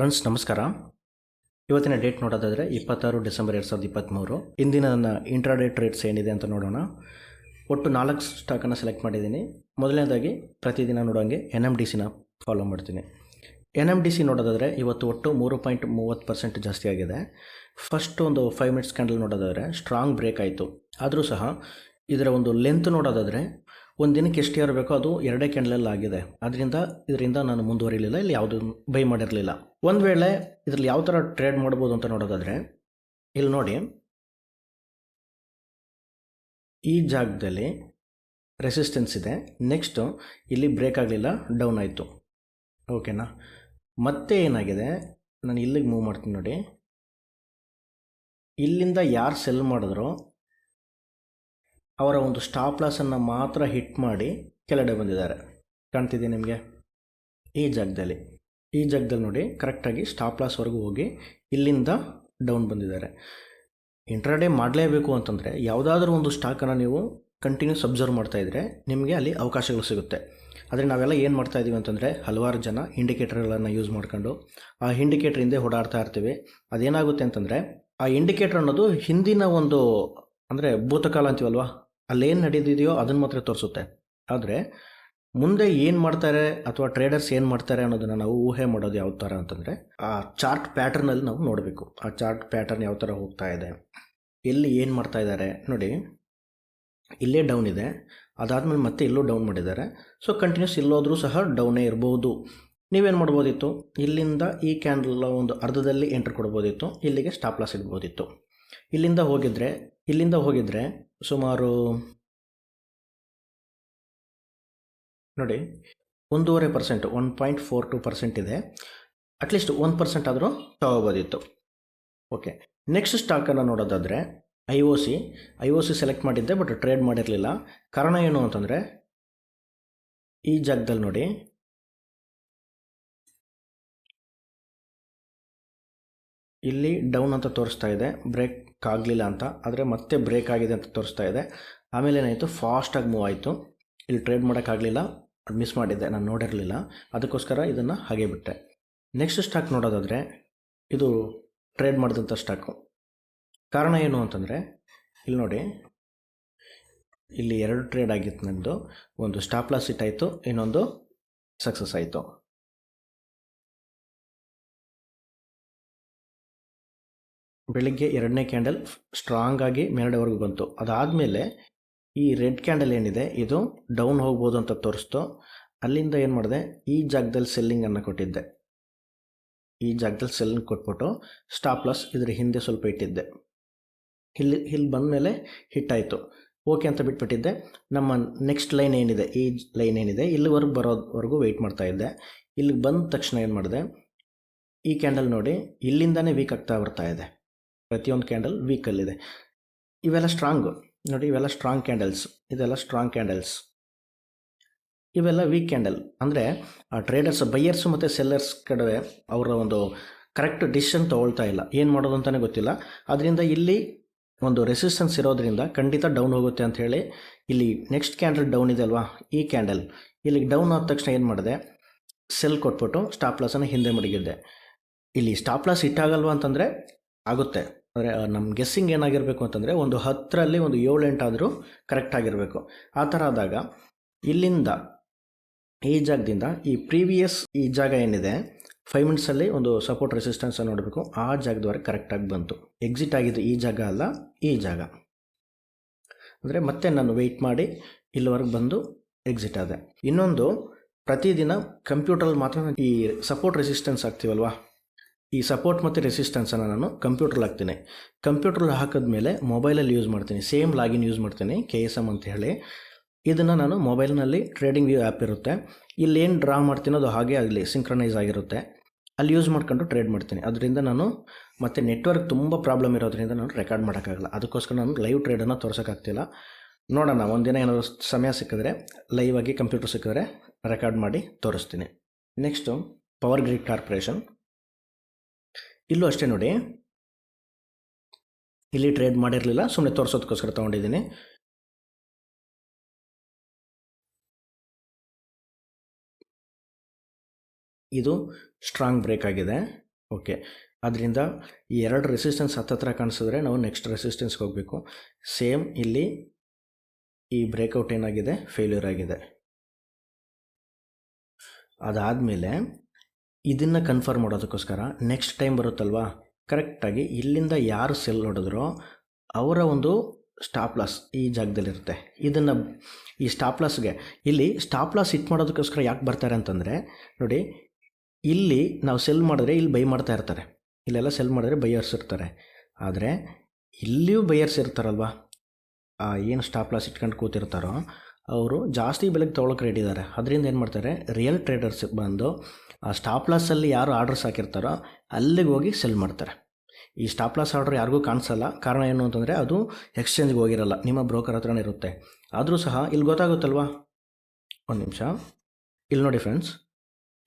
Friends, ನಮಸ್ಕಾರ. ಇವತ್ತಿನ date ನೋಡೋದಾದರೆ ಇಪ್ಪತ್ತಾರು ಡಿಸೆಂಬರ್ ಎರಡು ಸಾವಿರದ ಇಪ್ಪತ್ತ್ಮೂರು ಇಂದಿನ ನನ್ನ ಇಂಟ್ರಾಡೇ ಟ್ರೇಡ್ಸ್ ಏನಿದೆ ಅಂತ ನೋಡೋಣ. ಒಟ್ಟು ನಾಲ್ಕು ಸ್ಟಾಕನ್ನು ಸೆಲೆಕ್ಟ್ ಮಾಡಿದ್ದೀನಿ. ಮೊದಲನೇದಾಗಿ ಪ್ರತಿದಿನ ನೋಡೋಂಗೆ ಎನ್ ಎಂ ಡಿ ಸಿನ ಫಾಲೋ ಮಾಡ್ತೀನಿ. ಎನ್ ಎಂ ಡಿ ಸಿ ನೋಡೋದಾದರೆ ಇವತ್ತು ಒಟ್ಟು ಮೂರು ಪಾಯಿಂಟ್ ಮೂವತ್ತು ಪರ್ಸೆಂಟ್ ಜಾಸ್ತಿ ಆಗಿದೆ. ಫಸ್ಟ್ ಒಂದು ಫೈವ್ ಮಿನಿಟ್ಸ್ ಕ್ಯಾಂಡಲ್ ನೋಡೋದಾದರೆ ಸ್ಟ್ರಾಂಗ್ ಬ್ರೇಕ್ ಆಯಿತು. ಆದರೂ ಸಹ ಇದರ ಒಂದು ಲೆಂತ್ ನೋಡೋದಾದರೆ ಒಂದು ದಿನಕ್ಕೆ ಎಷ್ಟು ಇರಬೇಕೋ ಅದು ಎರಡೇ ಕ್ಯಾಂಡಲಲ್ಲಿ ಆಗಿದೆ ಅದರಿಂದ, ಇದರಿಂದ ನಾನು ಮುಂದುವರಿಲಿಲ್ಲ, ಇಲ್ಲಿ ಯಾವುದು ಬೈ ಮಾಡಿರಲಿಲ್ಲ. ಒಂದು ವೇಳೆ ಇದರಲ್ಲಿ ಯಾವ ಥರ ಟ್ರೇಡ್ ಮಾಡ್ಬೋದು ಅಂತ ನೋಡೋದಾದರೆ, ಇಲ್ಲಿ ನೋಡಿ. ಈ ಜಾಗದಲ್ಲಿ ರೆಸಿಸ್ಟೆನ್ಸ್ ಇದೆ. ನೆಕ್ಸ್ಟು ಇಲ್ಲಿ ಬ್ರೇಕ್ ಆಗಲಿಲ್ಲ ಡೌನ್ ಆಯಿತು. ಓಕೆನಾ ಮತ್ತೆ ಏನಾಗಿದೆ? ನಾನು ಇಲ್ಲಿಗೆ ಮೂವ್ ಮಾಡ್ತೀನಿ ನೋಡಿ. ಇಲ್ಲಿಂದ ಯಾರು ಸೆಲ್ ಮಾಡಿದ್ರೋ ಅವರ ಒಂದು ಸ್ಟಾಪ್ ಲಾಸನ್ನು ಮಾತ್ರ ಹಿಟ್ ಮಾಡಿ ಕೆಳಗಡೆ ಬಂದಿದ್ದಾರೆ. ಕಾಣ್ತಿದೆ ನಿಮಗೆ? ಈ ಜಾಗದಲ್ಲಿ. ಈ ಜಾಗದಲ್ಲಿ ನೋಡಿ ಕರೆಕ್ಟಾಗಿ ಸ್ಟಾಪ್ ಲಾಸ್ವರೆಗೂ ಹೋಗಿ ಇಲ್ಲಿಂದ ಡೌನ್ ಬಂದಿದ್ದಾರೆ. ಇಂಟ್ರಾಡೇ ಮಾಡಲೇಬೇಕು ಅಂತಂದರೆ ಯಾವುದಾದ್ರೂ ಒಂದು ಸ್ಟಾಕನ್ನು ನೀವು ಕಂಟಿನ್ಯೂಸ್ ಅಬ್ಸರ್ವ್ ಮಾಡ್ತಾ ಇದ್ದರೆ ನಿಮಗೆ ಅಲ್ಲಿ ಅವಕಾಶಗಳು ಸಿಗುತ್ತೆ. ಆದರೆ ನಾವೆಲ್ಲ ಏನು ಮಾಡ್ತಾ ಇದ್ದೀವಿ ಅಂತಂದರೆ ಹಲವಾರು ಜನ ಇಂಡಿಕೇಟರ್ಗಳನ್ನು ಯೂಸ್ ಮಾಡ್ಕೊಂಡು ಆ ಇಂಡಿಕೇಟರ್ ಹಿಂದೆ ಓಡಾಡ್ತಾ ಇರ್ತೀವಿ. ಅದೇನಾಗುತ್ತೆ ಅಂತಂದರೆ ಆ ಇಂಡಿಕೇಟರ್ ಅನ್ನೋದು ಹಿಂದಿನ ಒಂದು ಅಂದರೆ ಭೂತಕಾಲ ಅಂತೀವಲ್ವಾ? ಅಲ್ಲೇನು ನಡೆದಿದೆಯೋ ಅದನ್ನು ಮಾತ್ರ ತೋರಿಸುತ್ತೆ. ಆದರೆ, ಮುಂದೆ ಏನು ಮಾಡ್ತಾರೆ ಅಥವಾ ಟ್ರೇಡರ್ಸ್ ಏನು ಮಾಡ್ತಾರೆ ಅನ್ನೋದನ್ನು ನಾವು ಊಹೆ ಮಾಡೋದು ಯಾವ ಥರ ಅಂತಂದರೆ, ಆ ಚಾರ್ಟ್ ಪ್ಯಾಟರ್ನಲ್ಲಿ ನಾವು ನೋಡಬೇಕು. ಆ ಚಾರ್ಟ್ ಪ್ಯಾಟರ್ನ್ ಯಾವ ಥರ ಹೋಗ್ತಾ ಇದೆ? ಎಲ್ಲಿ ಏನು ಮಾಡ್ತಾ ಇದ್ದಾರೆ ನೋಡಿ, ಇಲ್ಲೇ ಡೌನ್ ಇದೆ. ಅದಾದಮೇಲೆ ಮತ್ತೆ ಇಲ್ಲೂ ಡೌನ್ ಮಾಡಿದ್ದಾರೆ. ಸೊ ಕಂಟಿನ್ಯೂಸ್ ಇಲ್ಲೋದ್ರೂ ಸಹ ಡೌನೇ ಇರ್ಬೋದು. ನೀವೇನು ಮಾಡ್ಬೋದಿತ್ತು? ಇಲ್ಲಿಂದ ಈ ಕ್ಯಾಂಡಲ್ ಒಂದು ಅರ್ಧದಲ್ಲಿ ಎಂಟ್ರ್ ಕೊಡ್ಬೋದಿತ್ತು. ಇಲ್ಲಿಗೆ ಸ್ಟಾಪ್ ಲಾಸ್ ಇಡ್ಬೋದಿತ್ತು. ಇಲ್ಲಿಂದ ಹೋಗಿದ್ರೆ ಇಲ್ಲಿಂದ ಹೋಗಿದ್ರೆ ಸುಮಾರು ನೋಡಿ, ಒಂದೂವರೆ percent one point four two percent ಇದೆ. ಅಟ್ಲೀಸ್ಟ್ ಒನ್ ಪರ್ಸೆಂಟ್ ಆದರೂ ತಗೋಬೋದಿತ್ತು. ಓಕೆ ನೆಕ್ಸ್ಟ್ ಸ್ಟಾಕನ್ನು ನೋಡೋದಾದರೆ I O C I O C select ಮಾಡಿದ್ದೆ ಬಟ್ ಟ್ರೇಡ್ ಮಾಡಿರಲಿಲ್ಲ. ಕಾರಣ ಏನು ಅಂತಂದರೆ, ಈ ಜಾಗದಲ್ಲಿ ನೋಡಿ. ಇಲ್ಲಿ ಡೌನ್ ಅಂತ ತೋರಿಸ್ತಾ ಇದೆ. ಬ್ರೇಕ್ ಆಗಲಿಲ್ಲ ಅಂತ. ಆದರೆ ಮತ್ತೆ ಬ್ರೇಕ್ ಆಗಿದೆ ಅಂತ ತೋರಿಸ್ತಾ ಇದೆ. ಆಮೇಲೆ ಏನಾಯಿತು? ಫಾಸ್ಟಾಗಿ ಮೂವ್ ಆಯಿತು. ಇಲ್ಲಿ ಟ್ರೇಡ್ ಮಾಡೋಕ್ಕಾಗಲಿಲ್ಲ ಅದು ಮಿಸ್ ಮಾಡಿದ್ದೆ. ನಾನು ನೋಡಿರಲಿಲ್ಲ. ಅದಕ್ಕೋಸ್ಕರ ಇದನ್ನು ಹಾಗೆ ಬಿಟ್ಟೆ. ನೆಕ್ಸ್ಟ್ ಸ್ಟಾಕ್ ನೋಡೋದಾದರೆ, ಇದು ಟ್ರೇಡ್ ಮಾಡಿದಂಥ ಸ್ಟಾಕು ಕಾರಣ ಏನು ಅಂತಂದರೆ, ಇಲ್ಲಿ ನೋಡಿ. ಇಲ್ಲಿ ಎರಡು ಟ್ರೇಡ್ ಆಗಿತ್ತು ನನ್ನದು ಒಂದು ಸ್ಟಾಪ್ ಲಾಸ್ ಇಟ್ಟಾಯಿತು ಇನ್ನೊಂದು ಸಕ್ಸಸ್ ಆಯಿತು. ಬೆಳಿಗ್ಗೆ ಎರಡನೇ ಕ್ಯಾಂಡಲ್ ಸ್ಟ್ರಾಂಗ್ ಆಗಿ ಮೇಲಡೆವರೆಗೂ ಬಂತು. ಅದಾದಮೇಲೆ ಈ ರೆಡ್ ಕ್ಯಾಂಡಲ್ ಏನಿದೆ, ಇದು ಡೌನ್ ಹೋಗ್ಬೋದು ಅಂತ ತೋರಿಸ್ತು. ಅಲ್ಲಿಂದ ಏನು ಮಾಡಿದೆ? ಈ ಜಾಗದಲ್ಲಿ ಸೆಲ್ಲಿಂಗನ್ನು ಕೊಟ್ಟಿದ್ದೆ. ಈ ಜಾಗದಲ್ಲಿ ಸೆಲ್ಲಿಂಗ್ ಕೊಟ್ಬಿಟ್ಟು ಸ್ಟಾಪ್ ಲಾಸ್ ಇದ್ರ ಹಿಂದೆ ಸ್ವಲ್ಪ ಇಟ್ಟಿದ್ದೆ. ಇಲ್ಲಿ ಇಲ್ಲಿ ಬಂದಮೇಲೆ ಹಿಟ್ ಆಯಿತು. ಓಕೆ ಅಂತ ಬಿಟ್ಬಿಟ್ಟಿದ್ದೆ. ನಮ್ಮ ನೆಕ್ಸ್ಟ್ ಲೈನ್ ಏನಿದೆ? ಈ ಲೈನ್ ಏನಿದೆ? ಇಲ್ಲಿವರೆಗೂ ಬರೋವರೆಗೂ ವೆಯ್ಟ್ ಮಾಡ್ತಾ ಇದ್ದೆ. ಇಲ್ಲಿಗೆ ಬಂದ ತಕ್ಷಣ ಏನು ಮಾಡಿದೆ? ಈ ಕ್ಯಾಂಡಲ್ ನೋಡಿ ಇಲ್ಲಿಂದನೇ ವೀಕ್ ಆಗ್ತಾ ಬರ್ತಾ ಇದೆ. ಪ್ರತಿಯೊಂದು ಕ್ಯಾಂಡಲ್ ವೀಕಲ್ಲಿದೆ ಇವೆಲ್ಲ ಸ್ಟ್ರಾಂಗು ನೋಡಿ, ಇವೆಲ್ಲ ಸ್ಟ್ರಾಂಗ್ ಕ್ಯಾಂಡಲ್ಸ್ ಇದೆಲ್ಲ ಸ್ಟ್ರಾಂಗ್ ಕ್ಯಾಂಡಲ್ಸ್ ಇವೆಲ್ಲ ವೀಕ್ ಕ್ಯಾಂಡಲ್ ಅಂದರೆ ಟ್ರೇಡರ್ಸ್ ಬೈಯರ್ಸ್ ಮತ್ತು ಸೆಲ್ಲರ್ಸ್ ಕಡೆ ಅವರ ಒಂದು ಕರೆಕ್ಟ್ ಡಿಸಿಷನ್ ತೊಗೊಳ್ತಾ ಇಲ್ಲ. ಏನು ಮಾಡೋದು ಅಂತಲೇ ಗೊತ್ತಿಲ್ಲ. ಅದರಿಂದ ಇಲ್ಲಿ ಒಂದು ರೆಸಿಸ್ಟೆನ್ಸ್ ಇರೋದ್ರಿಂದ ಖಂಡಿತ ಡೌನ್ ಹೋಗುತ್ತೆ ಅಂತ ಹೇಳಿ ಇಲ್ಲಿ ನೆಕ್ಸ್ಟ್ ಕ್ಯಾಂಡಲ್ ಡೌನ್ ಇದೆ ಅಲ್ವಾ? ಈ ಕ್ಯಾಂಡಲ್ ಇಲ್ಲಿಗೆ ಡೌನ್ ಆದ ತಕ್ಷಣ ಏನು ಮಾಡಿದೆ? ಸೆಲ್ ಕೊಟ್ಬಿಟ್ಟು ಸ್ಟಾಪ್ ಲಾಸನ್ನು ಹಿಂದೆ ಮಡಗಿದ್ದೆ ಇಲ್ಲಿ ಸ್ಟಾಪ್ ಲಾಸ್ ಇಟ್ಟಾಗಲ್ವಾ ಅಂತಂದರೆ ಆಗುತ್ತೆ. ಅಂದರೆ ನಮ್ಮ ಗೆಸ್ಸಿಂಗ್ ಏನಾಗಿರಬೇಕು ಅಂತಂದರೆ ಒಂದು ಹತ್ತರಲ್ಲಿ ಒಂದು ಏಳು ಎಂಟಾದರೂ ಕರೆಕ್ಟ್ ಆಗಿರಬೇಕು. ಆ ಥರ ಆದಾಗ ಇಲ್ಲಿಂದ ಈ ಜಾಗದಿಂದ ಈ ಪ್ರೀವಿಯಸ್ ಈ ಜಾಗ ಏನಿದೆ ಫೈವ್ ಮಿನಿಟ್ಸಲ್ಲಿ ಒಂದು ಸಪೋರ್ಟ್ ರೆಸಿಸ್ಟೆನ್ಸ್ ನೋಡಬೇಕು. ಆ ಜಾಗದವರೆಗೆ ಕರೆಕ್ಟಾಗಿ ಬಂತು. ಎಕ್ಸಿಟ್ ಆಗಿದ್ದು ಈ ಜಾಗ ಅಲ್ಲ, ಈ ಜಾಗ. ಅಂದರೆ ಮತ್ತೆ ನಾನು ವೆಯ್ಟ್ ಮಾಡಿ ಇಲ್ಲಿವರೆಗೆ ಬಂದು ಎಕ್ಸಿಟ್ ಆದೆ. ಇನ್ನೊಂದು, ಪ್ರತಿದಿನ ಕಂಪ್ಯೂಟ್ರಲ್ಲಿ ಮಾತ್ರ ಈ ಸಪೋರ್ಟ್ ರೆಸಿಸ್ಟೆನ್ಸ್ ಆಗ್ತೀವಲ್ವಾ ಈ ಸಪೋರ್ಟ್ ಮತ್ತು ರೆಸಿಸ್ಟೆನ್ಸನ್ನು ನಾನು ಕಂಪ್ಯೂಟ್ರಲ್ಲಿ ಹಾಕ್ತೀನಿ ಕಂಪ್ಯೂಟ್ರಲ್ಲಿ ಹಾಕಿದ್ಮೇಲೆ ಮೊಬೈಲಲ್ಲಿ ಯೂಸ್ ಮಾಡ್ತೀನಿ. ಸೇಮ್ ಲಾಗಿನ್ ಯೂಸ್ ಮಾಡ್ತೀನಿ ಕೆ ಎಸ್ ಎಂ ಅಂತ ಹೇಳಿ. ಇದನ್ನು ನಾನು ಮೊಬೈಲ್ನಲ್ಲಿ ಟ್ರೇಡಿಂಗ್ ವ್ಯೂ ಆ್ಯಪ್ ಇರುತ್ತೆ. ಇಲ್ಲಿ ಏನು ಡ್ರಾ ಮಾಡ್ತೀನೋ ಅದು ಹಾಗೆ ಆಗಲಿ ಸಿಂಕ್ರನೈಸ್ ಆಗಿರುತ್ತೆ. ಅಲ್ಲಿ ಯೂಸ್ ಮಾಡ್ಕೊಂಡು ಟ್ರೇಡ್ ಮಾಡ್ತೀನಿ. ಅದರಿಂದ ನಾನು ಮತ್ತು ನೆಟ್ವರ್ಕ್ ತುಂಬ ಪ್ರಾಬ್ಲಮ್ ಇರೋದ್ರಿಂದ ನಾನು ರೆಕಾರ್ಡ್ ಮಾಡೋಕ್ಕಾಗಲ್ಲ. ಅದಕ್ಕೋಸ್ಕರ ನಾನು ಲೈವ್ ಟ್ರೇಡನ್ನು ತೋರ್ಸೋಕ್ಕಾಗ್ತಿಲ್ಲ. ನೋಡೋಣ, ಒಂದಿನ ಏನಾದರೂ ಸಮಯ ಸಿಕ್ಕಿದ್ರೆ ಲೈವ್ ಆಗಿ ಕಂಪ್ಯೂಟರ್ ಸಿಕ್ಕಿದ್ರೆ ರೆಕಾರ್ಡ್ ಮಾಡಿ ತೋರಿಸ್ತೀನಿ. ನೆಕ್ಸ್ಟು ಪವರ್ ಗ್ರಿಡ್ ಕಾರ್ಪೊರೇಷನ್ ಇಲ್ಲೂ ಅಷ್ಟೇ ನೋಡಿ. ಇಲ್ಲಿ ಟ್ರೇಡ್ ಮಾಡಿರಲಿಲ್ಲ ಸುಮ್ಮನೆ ತೋರಿಸೋದಕ್ಕೋಸ್ಕರ ತೊಗೊಂಡಿದ್ದೀನಿ. ಇದು ಸ್ಟ್ರಾಂಗ್ ಬ್ರೇಕ್ ಆಗಿದೆ. ಓಕೆ ಅದರಿಂದ ಈ ಎರಡು ರೆಸಿಸ್ಟೆನ್ಸ್ ಹತ್ತತ್ರ ಕಾಣಿಸಿದ್ರೆ ನಾವು ನೆಕ್ಸ್ಟ್ ರೆಸಿಸ್ಟೆನ್ಸ್ಗೆ ಹೋಗಬೇಕು. ಸೇಮ್ ಇಲ್ಲಿ ಈ ಬ್ರೇಕೌಟ್ ಏನಾಗಿದೆ? ಫೇಲ್ಯೂರ್ ಆಗಿದೆ. ಅದಾದಮೇಲೆ ಇದನ್ನು ಕನ್ಫರ್ಮ್ ಮಾಡೋದಕ್ಕೋಸ್ಕರ ನೆಕ್ಸ್ಟ್ ಟೈಮ್ ಬರುತ್ತಲ್ವಾ? ಕರೆಕ್ಟಾಗಿ ಇಲ್ಲಿಂದ ಯಾರು ಸೆಲ್ ಹೊಡೆದ್ರೋ ಅವರ ಒಂದು ಸ್ಟಾಪ್ ಲಾಸ್ ಈ ಜಾಗದಲ್ಲಿರುತ್ತೆ. ಇದನ್ನು ಈ ಸ್ಟಾಪ್ ಲಾಸ್ಗೆ ಇಲ್ಲಿ ಸ್ಟಾಪ್ ಲಾಸ್ ಇಟ್ ಮಾಡೋದಕ್ಕೋಸ್ಕರ ಯಾಕೆ ಬರ್ತಾರೆ ಅಂತಂದರೆ, ನೋಡಿ, ಇಲ್ಲಿ ನಾವು ಸೆಲ್ ಮಾಡಿದ್ರೆ ಇಲ್ಲಿ ಬೈ ಮಾಡ್ತಾ ಇರ್ತಾರೆ. ಇಲ್ಲೆಲ್ಲ ಸೆಲ್ ಮಾಡಿದ್ರೆ ಬೈಯರ್ಸ್ ಇರ್ತಾರೆ. ಆದರೆ ಇಲ್ಲಿಯೂ ಬೈಯರ್ಸ್ ಇರ್ತಾರಲ್ವ? ಏನು ಸ್ಟಾಪ್ ಲಾಸ್ ಇಟ್ಕೊಂಡು ಕೂತಿರ್ತಾರೋ ಅವರು ಜಾಸ್ತಿ ಬೆಲೆಗೆ ತೊಗೊಳಕ್ಕೆ ರೆಡಿ ಇದ್ದಾರೆ ಅದರಿಂದ ಏನು ಮಾಡ್ತಾರೆ? ರಿಯಲ್ ಟ್ರೇಡರ್ಸ್ ಬಂದು ಆ ಸ್ಟಾಪ್ ಲಾಸಲ್ಲಿ ಯಾರು ಆರ್ಡರ್ಸ್ ಹಾಕಿರ್ತಾರೋ ಅಲ್ಲಿಗೆ ಹೋಗಿ ಸೆಲ್ ಮಾಡ್ತಾರೆ. ಈ ಸ್ಟಾಪ್ ಲಾಸ್ ಆರ್ಡರ್ ಯಾರಿಗೂ ಕಾಣಿಸಲ್ಲ. ಕಾರಣ ಏನು ಅಂತಂದರೆ ಅದು ಎಕ್ಸ್ಚೇಂಜ್ಗೆ ಹೋಗಿರಲ್ಲ. ನಿಮ್ಮ ಬ್ರೋಕರ್ ಹತ್ರನೇ ಇರುತ್ತೆ. ಆದರೂ ಸಹ ಇಲ್ಲಿ ಗೊತ್ತಾಗುತ್ತಲ್ವಾ? ಒಂದು ನಿಮಿಷ. ಇಲ್ಲಿ ನೋಡಿ ಫ್ರೆಂಡ್ಸ್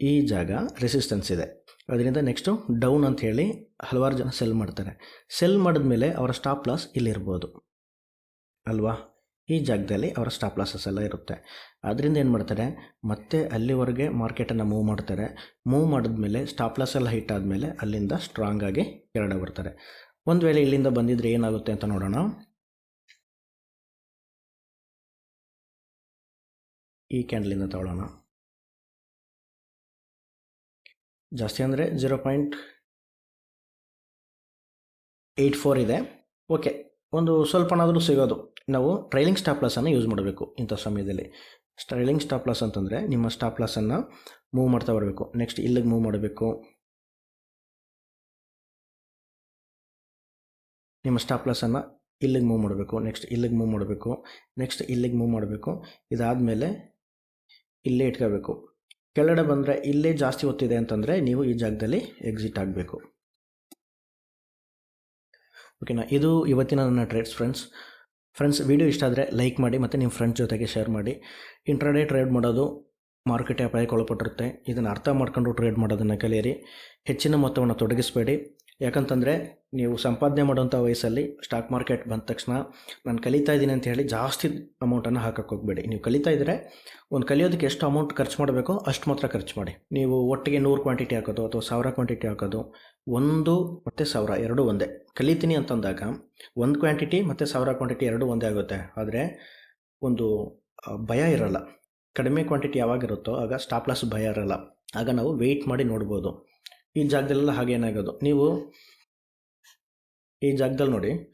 ಈ ಜಾಗ ರೆಸಿಸ್ಟೆನ್ಸ್ ಇದೆ. ಅದರಿಂದ ನೆಕ್ಸ್ಟು ಡೌನ್ ಅಂತ ಹೇಳಿ ಹಲವಾರು ಜನ ಸೆಲ್ ಮಾಡ್ತಾರೆ. ಸೆಲ್ ಮಾಡಿದ್ಮೇಲೆ ಅವರ ಸ್ಟಾಪ್ ಲಾಸ್ ಇಲ್ಲಿರ್ಬೋದು. ಅಲ್ವಾ? ಈ ಜಾಗದಲ್ಲಿ ಅವರ ಸ್ಟಾಪ್ ಲಾಸಸ್ ಎಲ್ಲ ಇರುತ್ತೆ. ಅದರಿಂದ ಏನು ಮಾಡ್ತಾರೆ? ಮತ್ತೆ ಅಲ್ಲಿವರೆಗೆ ಮಾರ್ಕೆಟನ್ನು ಮೂವ್ ಮಾಡ್ತಾರೆ. ಮೂವ್ ಮಾಡಿದ್ಮೇಲೆ ಸ್ಟಾಪ್ ಲಾಸ್ ಎಲ್ಲ ಹಿಟ್ ಆದಮೇಲೆ ಅಲ್ಲಿಂದ ಸ್ಟ್ರಾಂಗ್ ಆಗಿ ಕೆಳಗೆ ಬರ್ತಾರೆ. ಒಂದು ವೇಳೆ ಇಲ್ಲಿಂದ ಬಂದಿದ್ರೆ ಏನಾಗುತ್ತೆ ಅಂತ ನೋಡೋಣ. ಈ ಕ್ಯಾಂಡಲಿಂದ ತಗೊಳ್ಳೋಣ. ಜಾಸ್ತಿ ಅಂದರೆ ಜೀರೋ ಪಾಯಿಂಟ್ ಏಯ್ಟ್ ಫೋರ್ ಇದೆ. ಓಕೆ ಒಂದು ಸ್ವಲ್ಪನಾದರೂ ಸಿಗೋದು. ನಾವು ಟ್ರೈಲಿಂಗ್ ಸ್ಟಾಪ್ ಲಾಸನ್ನು ಯೂಸ್ ಮಾಡಬೇಕು ಇಂಥ ಸಮಯದಲ್ಲಿ. ಟ್ರೈಲಿಂಗ್ ಸ್ಟಾಪ್ ಲಾಸ್ ಅಂತಂದರೆ ನಿಮ್ಮ ಸ್ಟಾಪ್ ಲಾಸನ್ನು ಮೂವ್ ಮಾಡ್ತಾ ಬರಬೇಕು. ನೆಕ್ಸ್ಟ್ ಇಲ್ಲಿಗೆ ಮೂವ್ ಮಾಡಬೇಕು. ನಿಮ್ಮ ಸ್ಟಾಪ್ ಲಾಸನ್ನು ಇಲ್ಲಿಗೆ ಮೂವ್ ಮಾಡಬೇಕು. ನೆಕ್ಸ್ಟ್ ಇಲ್ಲಿಗೆ ಮೂವ್ ಮಾಡಬೇಕು. ನೆಕ್ಸ್ಟ್ ಇಲ್ಲಿಗೆ ಮೂವ್ ಮಾಡಬೇಕು. ಇದಾದಮೇಲೆ ಇಲ್ಲೇ ಇಟ್ಕೋಬೇಕು. ಕೆಳಗಡೆ ಬಂದರೆ ಇಲ್ಲೇ ಜಾಸ್ತಿ ಹೊತ್ತಿದೆ ಅಂತಂದರೆ ನೀವು ಈ ಜಾಗದಲ್ಲಿ ಎಕ್ಸಿಟ್ ಆಗಬೇಕು. ಓಕೆನಾ? ಇದು ಇವತ್ತಿನ ನನ್ನ ಟ್ರೇಡ್ಸ್ ಫ್ರೆಂಡ್ಸ್ ಫ್ರೆಂಡ್ಸ್ ವಿಡಿಯೋ ಇಷ್ಟ ಆದರೆ ಲೈಕ್ ಮಾಡಿ ಮತ್ತು ನಿಮ್ಮ ಫ್ರೆಂಡ್ಸ್ ಜೊತೆಗೆ ಶೇರ್ ಮಾಡಿ. ಇಂಟ್ರಾಡೇ ಟ್ರೇಡ್ ಮಾಡೋದು ಮಾರುಕಟ್ಟೆ ಅಪಾಯಕ್ಕೆ ಒಳಪಟ್ಟಿರುತ್ತೆ. ಇದನ್ನು ಅರ್ಥ ಮಾಡ್ಕೊಂಡು ಟ್ರೇಡ್ ಮಾಡೋದನ್ನು ಕಲಿಯಿರಿ. ಹೆಚ್ಚಿನ ಮೊತ್ತವನ್ನು ತೊಡಗಿಸಬೇಡಿ. ಯಾಕಂತಂದರೆ ನೀವು ಸಂಪಾದನೆ ಮಾಡೋಂಥ ವಯಸ್ಸಲ್ಲಿ ಸ್ಟಾಕ್ ಮಾರ್ಕೆಟ್ ಬಂದ ತಕ್ಷಣ ನಾನು ಕಲಿತಾ ಇದ್ದೀನಿ ಅಂತ ಹೇಳಿ ಜಾಸ್ತಿ ಅಮೌಂಟನ್ನು ಹಾಕಕ್ಕೆ ಹೋಗಬೇಡಿ. ನೀವು ಕಲಿತಾ ಇದ್ದರೆ ಒಂದು ಕಲಿಯೋದಕ್ಕೆ ಎಷ್ಟು ಅಮೌಂಟ್ ಖರ್ಚು ಮಾಡಬೇಕೋ ಅಷ್ಟು ಮಾತ್ರ ಖರ್ಚು ಮಾಡಿ. ನೀವು ಒಟ್ಟಿಗೆ ನೂರು ಕ್ವಾಂಟಿಟಿ ಹಾಕೋದು ಅಥವಾ ಸಾವಿರ ಕ್ವಾಂಟಿಟಿ ಹಾಕೋದು ಒಂದು ಮತ್ತು ಸಾವಿರ, ಎರಡು ಒಂದೇ. ಕಲಿತೀನಿ ಅಂತಂದಾಗ ಒಂದು ಕ್ವಾಂಟಿಟಿ ಮತ್ತು ಸಾವಿರ ಕ್ವಾಂಟಿಟಿ ಎರಡೂ ಒಂದೇ ಆಗುತ್ತೆ. ಆದರೆ ಒಂದು ಭಯ ಇರಲ್ಲ. ಕಡಿಮೆ ಕ್ವಾಂಟಿಟಿ ಯಾವಾಗಿರುತ್ತೋ ಆಗ ಸ್ಟಾಪ್ ಲಾಸ್ ಭಯ ಇರಲ್ಲ. ಆಗ ನಾವು ವೆಯ್ಟ್ ಮಾಡಿ ನೋಡ್ಬೋದು. ಈ ಜಾಗದಲ್ಲೆಲ್ಲ ಹಾಗೆ ಏನಾಗೋದು? ನೀವು ಈ ಜಾಗದಲ್ಲಿ ನೋಡಿ.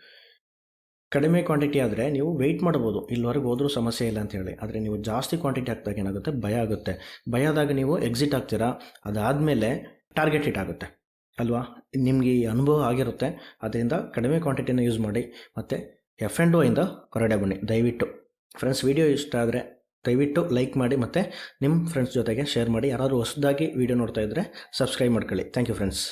ಕಡಿಮೆ ಕ್ವಾಂಟಿಟಿ ಆದರೆ ನೀವು ವೆಯ್ಟ್ ಮಾಡ್ಬೋದು. ಇಲ್ಲಿವರೆಗೆ ಹೋದರೂ ಸಮಸ್ಯೆ ಇಲ್ಲ ಅಂತ ಹೇಳಿ. ಆದರೆ ನೀವು ಜಾಸ್ತಿ ಕ್ವಾಂಟಿಟಿ ಹಾಕಿದಾಗ ಏನಾಗುತ್ತೆ? ಭಯ ಆಗುತ್ತೆ. ಭಯ ಆದಾಗ ನೀವು ಎಕ್ಸಿಟ್ ಆಗ್ತೀರಾ? ಅದಾದಮೇಲೆ ಟಾರ್ಗೆಟ್ ಹಿಟ್ ಆಗುತ್ತೆ. ಅಲ್ವಾ? ನಿಮಗೆ ಈ ಅನುಭವ ಆಗಿರುತ್ತೆ. ಅದರಿಂದ ಕಡಿಮೆ ಕ್ವಾಂಟಿಟಿನ ಯೂಸ್ ಮಾಡಿ. ಮತ್ತು ಎಫ್ ಆ್ಯಂಡ್ ಇಂದ ಹೊರಗಡೆ ಬನ್ನಿ. ದಯವಿಟ್ಟು. ಫ್ರೆಂಡ್ಸ್ ವಿಡಿಯೋ ಇಷ್ಟ ಆದರೆ ದಯವಿಟ್ಟು ಲೈಕ್ ಮಾಡಿ ಮತ್ತು ನಿಮ್ಮ ಫ್ರೆಂಡ್ಸ್ ಜೊತೆಗೆ ಶೇರ್ ಮಾಡಿ. ಯಾರಾದರೂ ಹೊಸದಾಗಿ ವೀಡಿಯೋ ನೋಡ್ತಾ ಇದ್ದರೆ ಸಬ್ಸ್ಕ್ರೈಬ್ ಮಾಡ್ಕೊಳ್ಳಿ. Thank you friends